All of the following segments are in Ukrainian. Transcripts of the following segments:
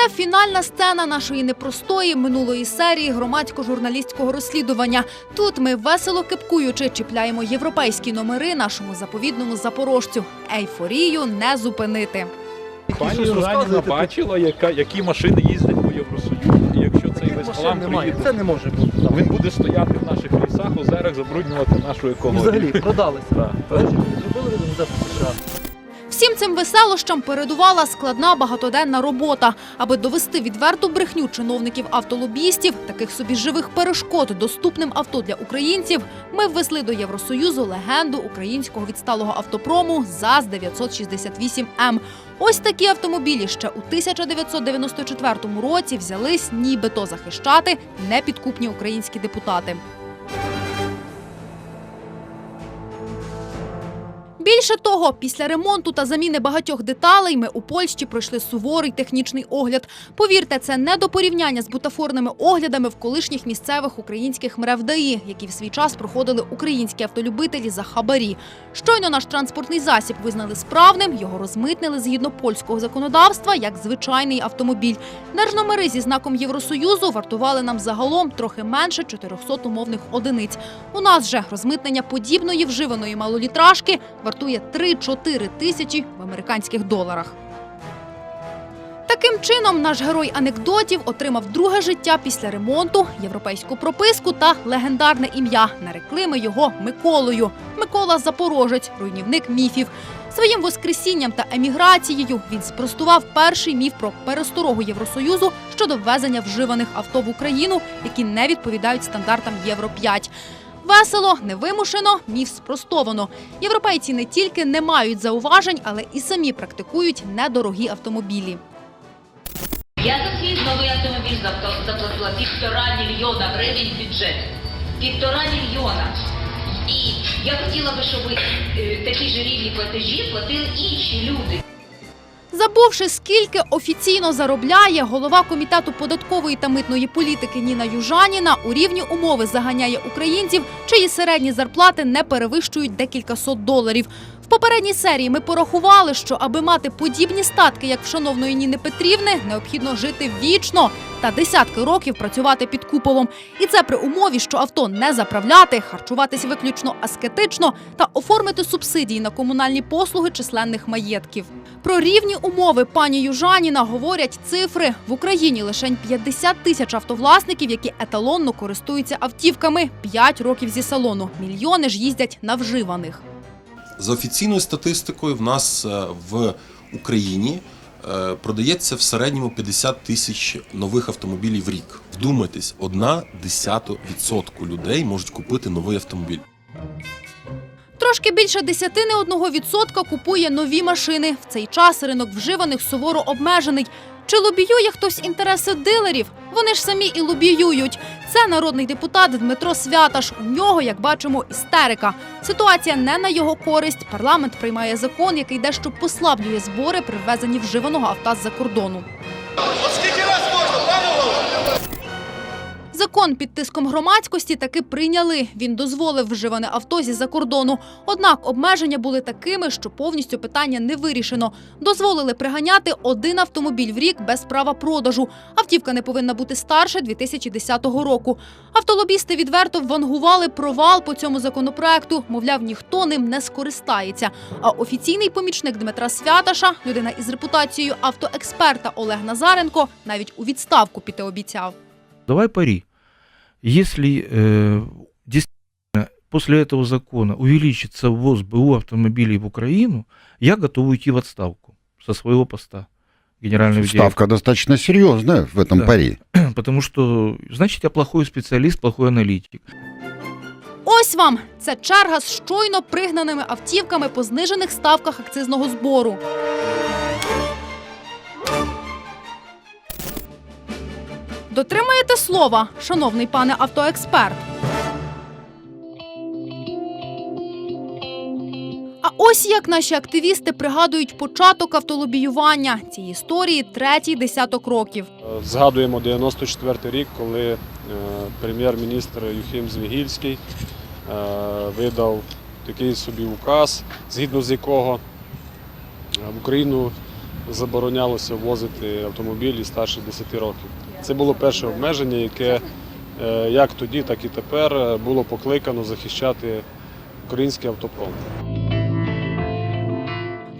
Це фінальна сцена нашої непростої минулої серії громадсько-журналістського розслідування. Тут ми весело кипкуючи чіпляємо європейські номери нашому заповідному запорожцю. Ейфорію не зупинити. Пані Щось бачила, яка, які машини їздять по Євросоюзу. І якщо цей весь хлам немає. приїде, Це не може бути. він буде стояти в наших лісах, озерах, забруднювати нашу екологію. взагалі продалися. Зробили від Університету США. Всім цим веселощам передувала складна багатоденна робота, аби довести відверту брехню чиновників автолобістів, таких собі живих перешкод доступним авто для українців. Ми ввезли до Євросоюзу легенду українського відсталого автопрому ЗАЗ 968 М. Ось такі автомобілі ще у 1994 році взялись нібито захищати непідкупні українські депутати. Більше того, після ремонту та заміни багатьох деталей ми у Польщі пройшли суворий технічний огляд. Повірте, це не до порівняння з бутафорними оглядами в колишніх місцевих українських МРЕВ які в свій час проходили українські автолюбителі за хабарі. Щойно наш транспортний засіб визнали справним, його розмитнили згідно польського законодавства як звичайний автомобіль. Держномери зі знаком Євросоюзу вартували нам загалом трохи менше 400 умовних одиниць. У нас же розмитнення подібної вживаної малолітражки вартує 3-4 тисячі в американських доларах. Таким чином, наш герой анекдотів отримав друге життя після ремонту, європейську прописку та легендарне ім'я. Нарекли ми його Миколою. Микола Запорожець, руйнівник міфів. Своїм воскресінням та еміграцією він спростував перший міф про пересторогу Євросоюзу щодо ввезення вживаних авто в Україну, які не відповідають стандартам Євро 5 Весело, невимушено, міф спростовано. Європейці не тільки не мають зауважень, але і самі практикують недорогі автомобілі. Я за свій новий автомобіль заплатила півтора мільйона гривень бюджет. Півтора мільйона. І я хотіла би, щоб е, такі ж рівні платежі платили інші люди. Забувши, скільки офіційно заробляє голова комітету податкової та митної політики Ніна Южаніна, у рівні умови заганяє українців, чиї середні зарплати не перевищують декілька сот доларів. Попередній серії ми порахували, що аби мати подібні статки, як в шановної Ніни Петрівни, необхідно жити вічно та десятки років працювати під куполом. І це при умові, що авто не заправляти, харчуватись виключно аскетично та оформити субсидії на комунальні послуги численних маєтків. Про рівні умови пані Южаніна говорять цифри. В Україні лише 50 тисяч автовласників, які еталонно користуються автівками. 5 років зі салону. Мільйони ж їздять на вживаних. За офіційною статистикою, в нас е, в Україні е, продається в середньому 50 тисяч нових автомобілів в рік. Вдумайтесь, одна десяту відсотку людей можуть купити новий автомобіль. Трошки більше десятини одного відсотка купує нові машини. В цей час ринок вживаних суворо обмежений. Чи лобіює хтось інтереси дилерів? Вони ж самі і лобіюють. Це народний депутат Дмитро Святаш. У нього, як бачимо, істерика. Ситуація не на його користь. Парламент приймає закон, який дещо послаблює збори привезені вживаного авто з-за кордону. Закон під тиском громадськості таки прийняли. Він дозволив вживане авто зі-за кордону. Однак обмеження були такими, що повністю питання не вирішено. Дозволили приганяти один автомобіль в рік без права продажу. Автівка не повинна бути старше 2010 року. Автолобісти відверто вангували провал по цьому законопроекту. Мовляв, ніхто ним не скористається. А офіційний помічник Дмитра Святаша, людина із репутацією автоексперта Олег Назаренко, навіть у відставку піти обіцяв. Давай пари. Если э, действительно после этого закона увеличится ввоз БУ автомобилей в Украину, я готов уйти в отставку со своего поста генерального Ставка достаточно серьезная в этом Да. пари. директора. Потому что, значит, я плохой специалист, плохой аналитик. Ось вам це черга з щойно пригнаними автівками по знижених ставках акцизного збору. Дотримаєте слова, шановний пане автоексперт. А ось як наші активісти пригадують початок автолобіювання цієї історії третій десяток років. Згадуємо 94 рік, коли е, прем'єр-міністр Юхим Звігільський е, видав такий собі указ, згідно з якого е, в Україну заборонялося ввозити автомобілі старше 10 років. Це було перше обмеження, яке е, як тоді, так і тепер е, було покликано захищати український автопром.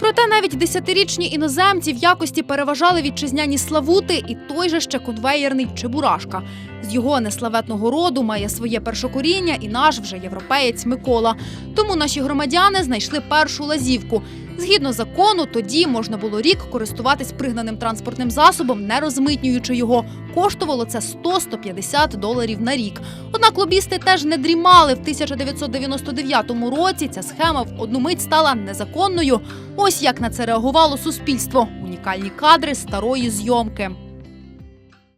Проте навіть десятирічні іноземці в якості переважали вітчизняні славути і той же ще конвеєрний Чебурашка. З його неславетного роду має своє першокоріння і наш вже європеєць Микола. Тому наші громадяни знайшли першу лазівку. Згідно закону, тоді можна було рік користуватись пригнаним транспортним засобом, не розмитнюючи його. Коштувало це 100-150 доларів на рік. Однак лобісти теж не дрімали. В 1999 році ця схема в одну мить стала незаконною. Ось як на це реагувало суспільство. Унікальні кадри старої зйомки.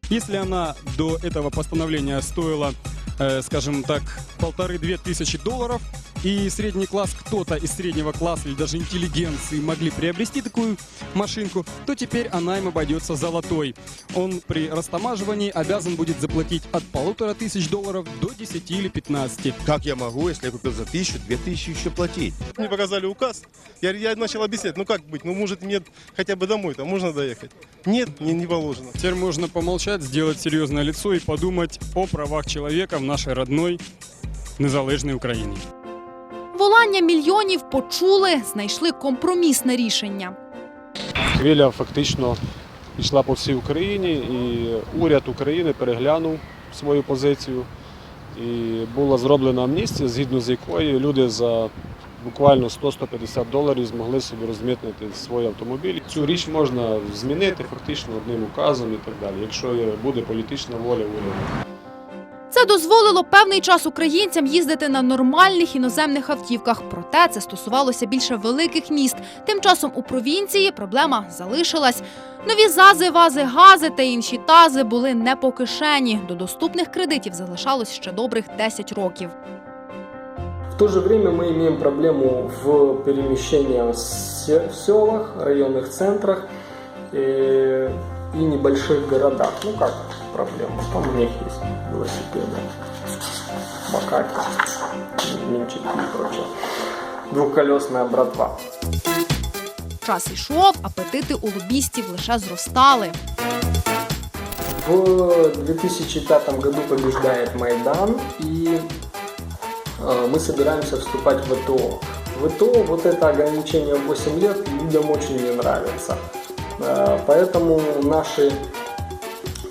Если она до этого постановления стоила, э, скажем так, полторы-две тысячи долларов, и средний класс, кто-то из среднего класса или даже интеллигенции могли приобрести такую машинку, то теперь она им обойдется золотой. Он при растамаживании обязан будет заплатить от полутора тысяч долларов до 10 или 15. Как я могу, если я купил за тысячу, две тысячи еще платить? Мне показали указ, я, я начал объяснять, ну как быть, ну может мне хотя бы домой, там можно доехать? Нет, мне не положено. Теперь можно помолчать, сделать серьезное лицо и подумать о правах человека в нашей родной незалежной Украине. Волання мільйонів почули, знайшли компромісне рішення. Хвиля фактично пішла по всій Україні, і уряд України переглянув свою позицію. І була зроблена амністія, згідно з якою люди за буквально 100-150 доларів змогли собі розмитнити свій автомобіль. Цю річ можна змінити фактично одним указом і так далі, якщо буде політична воля уряду. Це дозволило певний час українцям їздити на нормальних іноземних автівках. Проте це стосувалося більше великих міст. Тим часом у провінції проблема залишилась. Нові зази, вази, гази та інші тази були не по кишені. До доступних кредитів залишалось ще добрих 10 років. В то же время мы имеем проблему в перемещении в се- в селах, районных центрах э, и небольших городах. Ну как проблема? Там у них есть велосипеды, макаки, минчики и прочее. Двухколесная братва. Час ішов, апетити у лобістів лише зростали. В 2005 году побеждает Майдан, и э, мы собираемся вступать в ВТО. ВТО, вот это ограничение в 8 лет, людям очень не нравится. Э, поэтому наши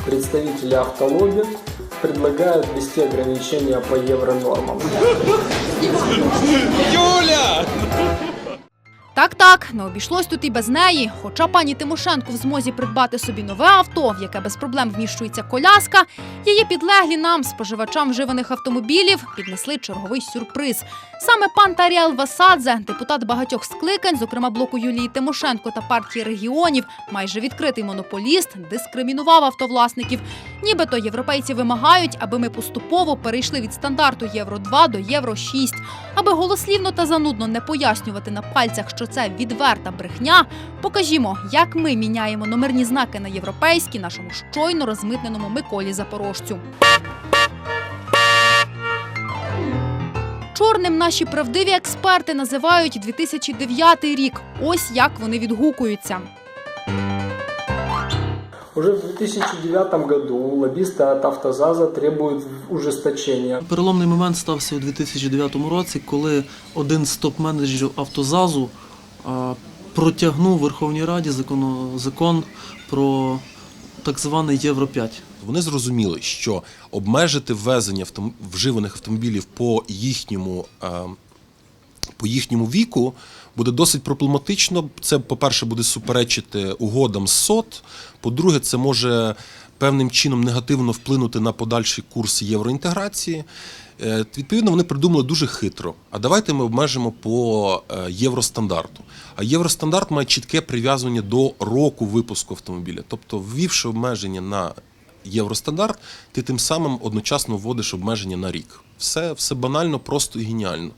представители автолобби предлагают ввести ограничения по евро нормам. Юля! Так, так, не обійшлось тут і без неї. Хоча пані Тимошенко в змозі придбати собі нове авто, в яке без проблем вміщується коляска, її підлеглі нам, споживачам вживаних автомобілів, піднесли черговий сюрприз. Саме пан Таріал Васадзе, депутат багатьох скликань, зокрема блоку Юлії Тимошенко та партії регіонів, майже відкритий монополіст, дискримінував автовласників. Нібито європейці вимагають, аби ми поступово перейшли від стандарту Євро 2 до Євро 6. Аби голослівно та занудно не пояснювати на пальцях, що це відверта брехня, покажімо, як ми міняємо номерні знаки на європейські нашому щойно розмитненому Миколі Запорожцю. Чорним наші правдиві експерти називають 2009 рік. Ось як вони відгукуються. Уже в 2009 году лоббисты от «Автозаза» требуют ужесточения. Переломний момент стався у 2009 році, коли один з топ-менеджерів Автозазу протягнув Верховній Раді закону- закон про так званий Євро 5. Вони зрозуміли, що обмежити ввезення вживаних автомобілів по їхньому, е, по їхньому віку буде досить проблематично. Це, по-перше, буде суперечити угодам з СОТ. По-друге, це може певним чином негативно вплинути на подальший курс євроінтеграції. Е, Відповідно, вони придумали дуже хитро. А давайте ми обмежимо по е, євростандарту. А євростандарт має чітке прив'язування до року випуску автомобіля. Тобто, ввівши обмеження на євростандарт, ти тим самим одночасно вводиш обмеження на рік. Все, все банально, просто і геніально.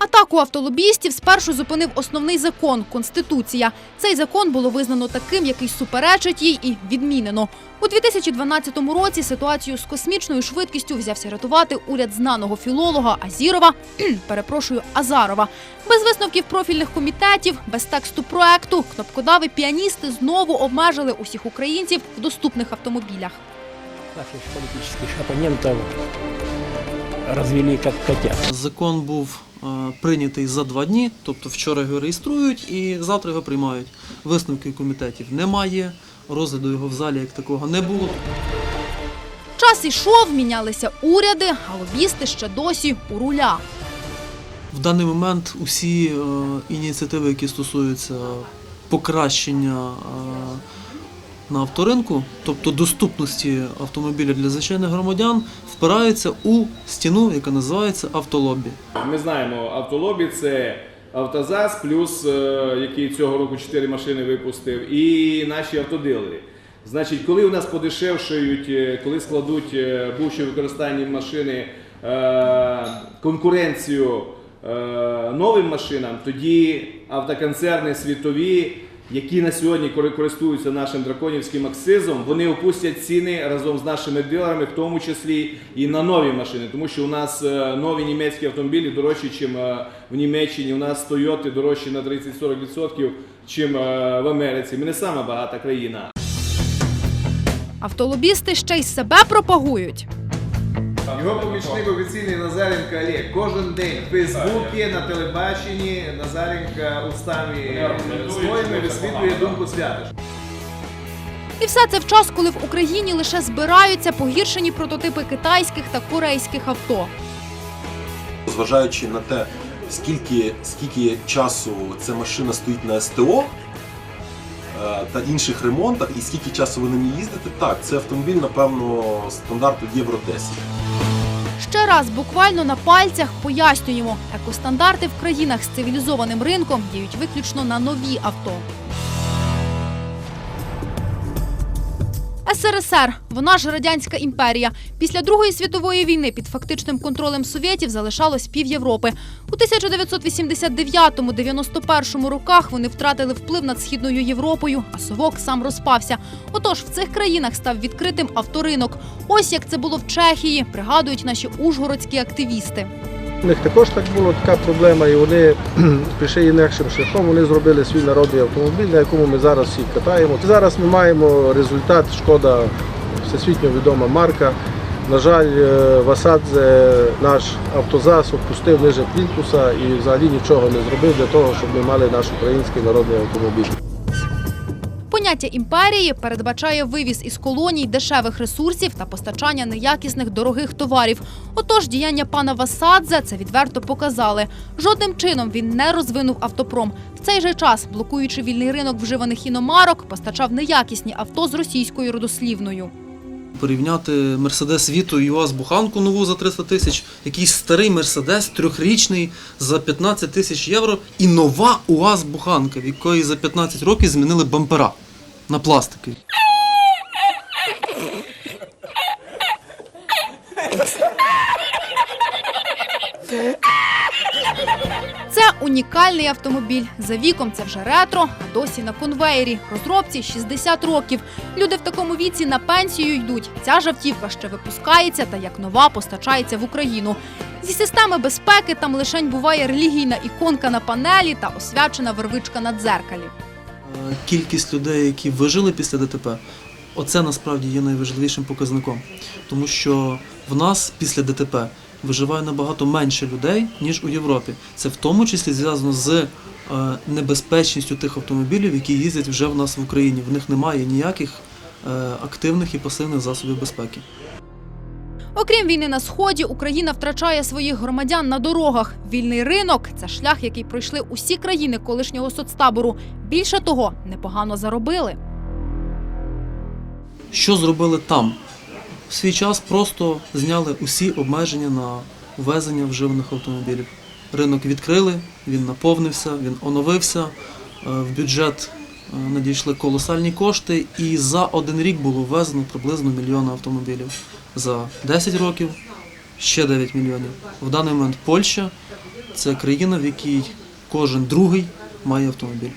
Атаку автолобістів спершу зупинив основний закон Конституція. Цей закон було визнано таким, який суперечить їй, і відмінено. У 2012 році ситуацію з космічною швидкістю взявся рятувати уряд знаного філолога Азірова, перепрошую, Азарова. Без висновків профільних комітетів, без тексту проекту, кнопкодави піаністи знову обмежили усіх українців в доступних автомобілях. Наших политических оппонентов развели как котят. Закон був прийнятий за два дні, тобто вчора його реєструють і завтра його приймають. Висновків комітетів немає, розгляду його в залі як такого не було. Час ішов, мінялися уряди, а лобісти ще досі у руля. В даний момент усі е, ініціативи, які стосуються покращення е, на авторинку, тобто доступності автомобіля для звичайних громадян, впираються у стіну, яка називається автолобі. Ми знаємо, автолобі це Автозас, плюс е, який цього року 4 машини випустив, і наші автодилери. Значить, коли у нас подешевшають, е, коли складуть е, бувші використанні машини конкуренцію новим машинам, тоді автоконцерни світові, які на сьогодні кори- користуються нашим драконівським акцизом, вони опустять ціни разом з нашими дилерами, в тому числі і на нові машини, тому що у нас е, нові німецькі автомобілі дорожчі, ніж в Німеччині. У нас Toyota дорожчі на 30-40%, чим е, в Америці. Ми не сама багата країна. Автолобісти ще й себе пропагують. Його помічник офіційний Назаренко Олег. Кожен день в Фейсбуці, на телебаченні Назаренко устами своїми висвітлює думку свята. І все це в час, коли в Україні лише збираються погіршені прототипи китайських та корейських авто. Зважаючи на те, скільки, скільки часу ця машина стоїть на СТО е, та інших ремонтах, і скільки часу ви на ній їздите, так, це автомобіль, напевно, стандарту Євро 10. Ще раз буквально на пальцях пояснюємо, екостандарти в країнах з цивілізованим ринком діють виключно на нові авто. СРСР, вона ж радянська імперія. Після Другої світової війни під фактичним контролем совєтів залишалось пів Європи. У 1989-91 роках вони втратили вплив над східною Європою, а совок сам розпався. Отож, в цих країнах став відкритим авторинок. Ось як це було в Чехії, пригадують наші ужгородські активісти. У них також так було така проблема, і вони пішли інакшим шляхом. Вони зробили свій народний автомобіль, на якому ми зараз всі катаємо. Зараз ми маємо результат. Шкода всесвітньо відома марка. На жаль, е, Васадзе наш автозас опустив ниже плінтуса і взагалі нічого не зробив для того, щоб ми мали наш український народний автомобіль. Поняття імперії передбачає вивіз із колоній дешевих ресурсів та постачання неякісних дорогих товарів. Отож, діяння пана Васадзе це відверто показали. Жодним чином він не розвинув автопром. В цей же час, блокуючи вільний ринок вживаних іномарок, постачав неякісні авто з російською родослівною. Порівняти Мерседес Віту і УАЗ Буханку нову за 300 тисяч, якийсь старий Мерседес, трьохрічний за 15 тисяч євро, і нова УАЗ Буханка, в якої за 15 років змінили бампера на пластикові. Це унікальний автомобіль. За віком це вже ретро, а досі на конвеєрі. Розробці 60 років. Люди в такому віці на пенсію йдуть. Ця ж автівка ще випускається та як нова постачається в Україну. Зі системи безпеки там лишень буває релігійна іконка на панелі та освячена вервичка на дзеркалі. Кількість людей, які вижили після ДТП, оце насправді є найважливішим показником. Тому що в нас після ДТП виживає набагато менше людей, ніж у Європі. Це в тому числі зв'язано з е, небезпечністю тих автомобілів, які їздять вже в нас в Україні. В них немає ніяких е, активних і пасивних засобів безпеки. Окрім війни на сході, Україна втрачає своїх громадян на дорогах. Вільний ринок це шлях, який пройшли усі країни колишнього соцтабору. Більше того, непогано заробили. Що зробили там? В свій час просто зняли усі обмеження на ввезення вживаних автомобілів. Ринок відкрили, він наповнився, він оновився. е, В бюджет надійшли колосальні кошти, і за один рік було ввезено приблизно мільйон автомобілів. За 10 років ще 9 мільйонів. В даний момент Польща це країна, в якій кожен другий має автомобіль.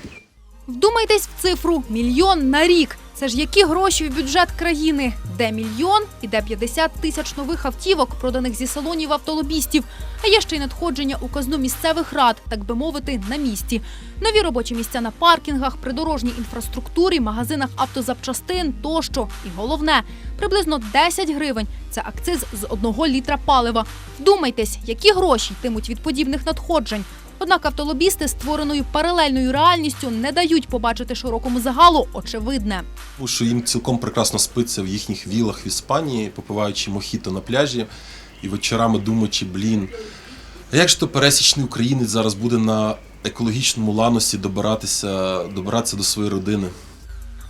Вдумайтесь в цифру мільйон на рік. Це ж які гроші в бюджет країни? Де мільйон і де 50 тисяч нових автівок, проданих зі салонів автолобістів. А є ще й надходження у казну місцевих рад, так би мовити, на місці. Нові робочі місця на паркінгах, придорожній інфраструктурі, магазинах автозапчастин тощо. І головне, приблизно 10 гривень це акциз з одного літра палива. Вдумайтесь, які гроші йтимуть від подібних надходжень. Однак автолобісти створеною паралельною реальністю не дають побачити широкому загалу очевидне. Що їм цілком прекрасно спиться в їхніх вілах в Іспанії, попиваючи мохіто на пляжі і вечорами думаючи, блін, а як ж то пересічний українець зараз буде на екологічному ланосі добиратися, добиратися до своєї родини?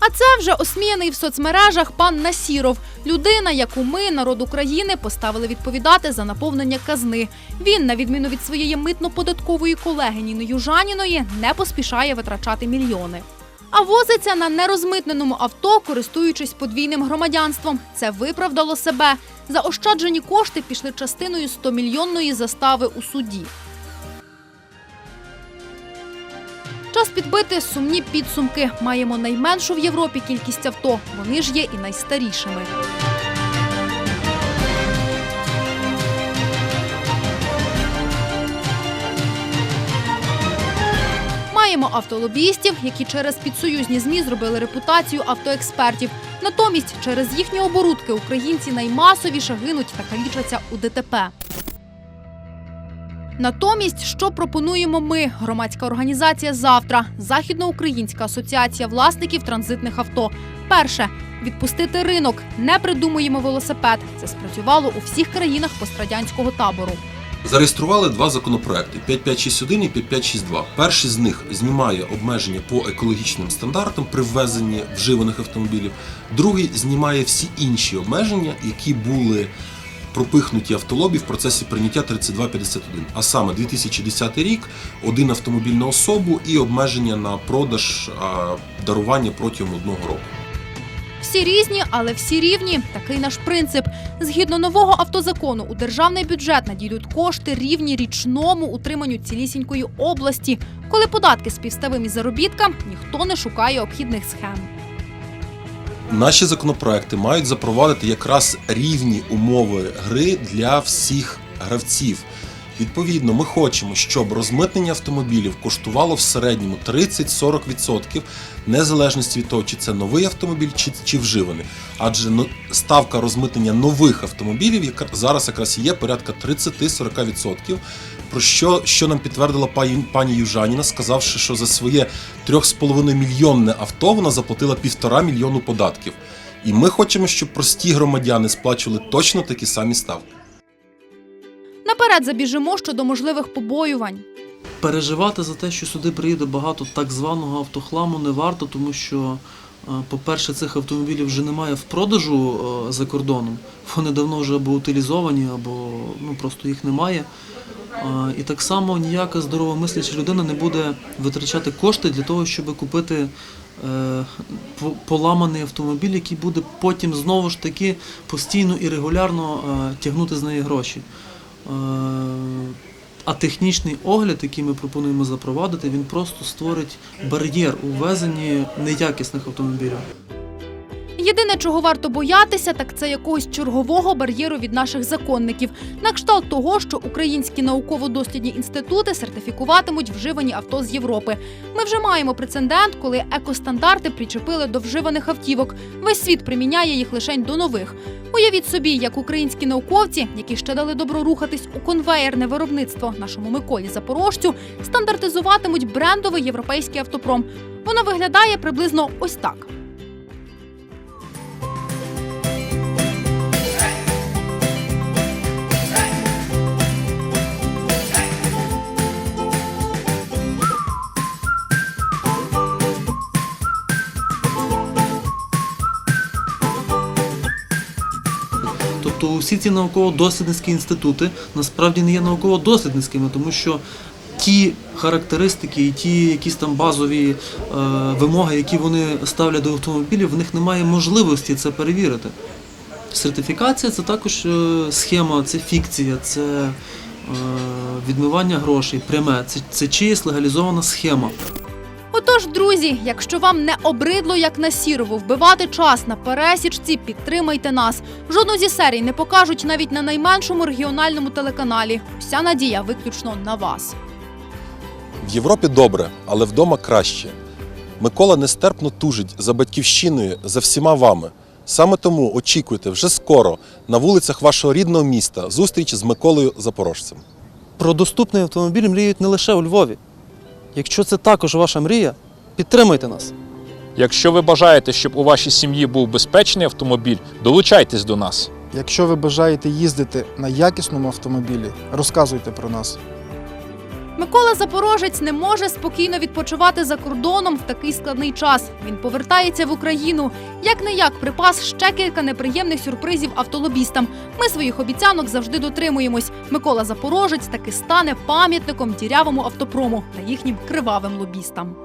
А це вже осміяний в соцмережах пан Насіров, людина, яку ми, народ України, поставили відповідати за наповнення казни. Він, на відміну від своєї митно-податкової колеги Ніни Южаніної, не поспішає витрачати мільйони. А возиться на нерозмитненому авто, користуючись подвійним громадянством. Це виправдало себе. Заощаджені кошти пішли частиною 100-мільйонної застави у суді. Час підбити сумні підсумки. Маємо найменшу в Європі кількість авто. Вони ж є і найстарішими. Маємо автолобістів, які через підсоюзні змі зробили репутацію автоекспертів. Натомість через їхні оборудки українці наймасовіше гинуть та калічаться у ДТП. Натомість, що пропонуємо ми, громадська організація завтра, Західноукраїнська асоціація власників транзитних авто. Перше відпустити ринок, не придумуємо велосипед. Це спрацювало у всіх країнах пострадянського табору. Зареєстрували два законопроекти 5561 і 5562. Перший з них знімає обмеження по екологічним стандартам при ввезенні вживаних автомобілів. Другий знімає всі інші обмеження, які були пропихнуті автолобі в процесі прийняття 3251. А саме 2010 рік, один автомобіль на особу і обмеження на продаж дарування протягом одного року. Всі різні, але всі рівні. Такий наш принцип. Згідно нового автозакону, у державний бюджет надійдуть кошти рівні річному утриманню цілісінької області. Коли податки співставимі заробіткам, ніхто не шукає обхідних схем. Наші законопроекти мають запровадити якраз рівні умови гри для всіх гравців. Відповідно, ми хочемо, щоб розмитнення автомобілів коштувало в середньому 30-40%, незалежності від того, чи це новий автомобіль, чи, чи вживаний. Адже ставка розмитнення нових автомобілів яка зараз якраз є порядка 30-40%. Про що, що нам підтвердила пані, пані Южаніна, сказавши, що за своє 3,5 мільйонне авто вона заплатила півтора мільйону податків. І ми хочемо, щоб прості громадяни сплачували точно такі самі ставки. Наперед забіжимо щодо можливих побоювань. Переживати за те, що сюди приїде багато так званого автохламу, не варто, тому що, е, по-перше, цих автомобілів вже немає в продажу е, за кордоном. Вони давно вже або утилізовані, або ну, просто їх немає. Е, І так само ніяка здоровомисляча людина не буде витрачати кошти для того, щоб купити поламаний автомобіль, який буде потім знову ж таки постійно і регулярно тягнути з неї гроші. А технічний огляд, який ми пропонуємо запровадити, він просто створить бар'єр у ввезенні неякісних автомобілів. Єдине, чого варто боятися, так це якогось чергового бар'єру від наших законників, на кшталт того, що українські науково-дослідні інститути сертифікуватимуть вживані авто з Європи. Ми вже маємо прецедент, коли екостандарти причепили до вживаних автівок. Весь світ приміняє їх лише до нових. Уявіть собі, як українські науковці, які ще дали добро рухатись у конвеєрне виробництво нашому Миколі Запорожцю, стандартизуватимуть брендовий європейський автопром. Воно виглядає приблизно ось так. Усі ці науково-дослідницькі інститути насправді не є науково-дослідницькими, тому що ті характеристики і ті якісь там базові е, вимоги, які вони ставлять до автомобілів, в них немає можливості це перевірити. Сертифікація це також е, схема, це фікція, це е, відмивання грошей, пряме. Це, це чиїсь легалізована схема. Отож, друзі, якщо вам не обридло, як на сірову, вбивати час на пересічці, підтримайте нас. Жодну зі серій не покажуть навіть на найменшому регіональному телеканалі. Вся надія виключно на вас. В Європі добре, але вдома краще. Микола нестерпно тужить за батьківщиною, за всіма вами. Саме тому очікуйте вже скоро на вулицях вашого рідного міста зустріч з Миколою Запорожцем. Про доступний автомобіль мріють не лише у Львові. Якщо це також ваша мрія, підтримайте нас. Якщо ви бажаєте, щоб у вашій сім'ї був безпечний автомобіль, долучайтесь до нас. Якщо ви бажаєте їздити на якісному автомобілі, розказуйте про нас. Микола Запорожець не може спокійно відпочивати за кордоном в такий складний час. Він повертається в Україну. Як не як припас ще кілька неприємних сюрпризів автолобістам. Ми своїх обіцянок завжди дотримуємось. Микола Запорожець таки стане пам'ятником дірявому автопрому та їхнім кривавим лобістам.